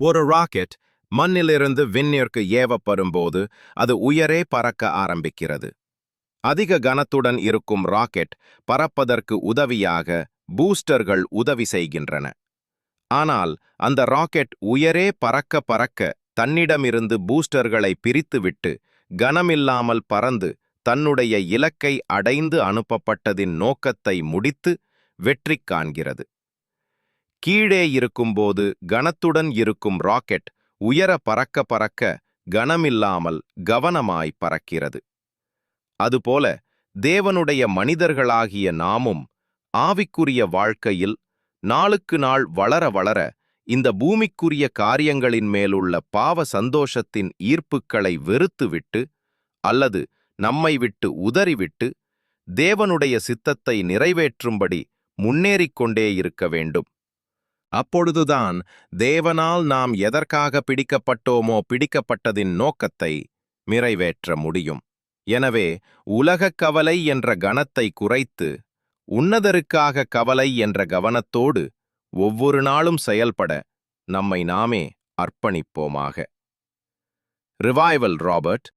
ஒரு ராக்கெட் மண்ணிலிருந்து விண்ணிற்கு ஏவப்படும்போது அது உயரே பறக்க ஆரம்பிக்கிறது. அதிக கனத்துடன் இருக்கும் ராக்கெட் பறப்பதற்கு உதவியாக பூஸ்டர்கள் உதவி செய்கின்றன. ஆனால் அந்த ராக்கெட் உயரே பறக்க பறக்க தன்னிடமிருந்து பூஸ்டர்களை பிரித்துவிட்டு கனமில்லாமல் பறந்து தன்னுடைய இலக்கை அடைந்து அனுப்பப்பட்டதின் நோக்கத்தை முடித்து வெற்றி காண்கிறது. கீழே இருக்கும்போது கனத்துடன் இருக்கும் ராக்கெட் உயர பறக்க பறக்க கனமில்லாமல் கவனமாய் பறக்கிறது. அதுபோல தேவனுடைய மனிதர்களாகிய நாமும் ஆவிக்குரிய வாழ்க்கையில் நாளுக்கு நாள் வளர வளர இந்த பூமிக்குரிய காரியங்களின் மேலுள்ள பாவ சந்தோஷத்தின் ஈர்ப்புக்களை வெறுத்துவிட்டு அல்லது நம்மை விட்டு உதறிவிட்டு தேவனுடைய சித்தத்தை நிறைவேற்றும்படி முன்னேறிக்கொண்டே இருக்க வேண்டும். அப்பொழுதுதான் தேவனால் நாம் எதற்காக பிடிக்கப்பட்டோமோ பிடிக்கப்பட்டதின் நோக்கத்தை நிறைவேற்ற முடியும். எனவே உலகக் கவலை என்ற கணத்தை குறைத்து உன்னதருக்காக கவலை என்ற கவனத்தோடு ஒவ்வொரு நாளும் செயல்பட நம்மை நாமே அர்ப்பணிப்போமாக. Revival Robert.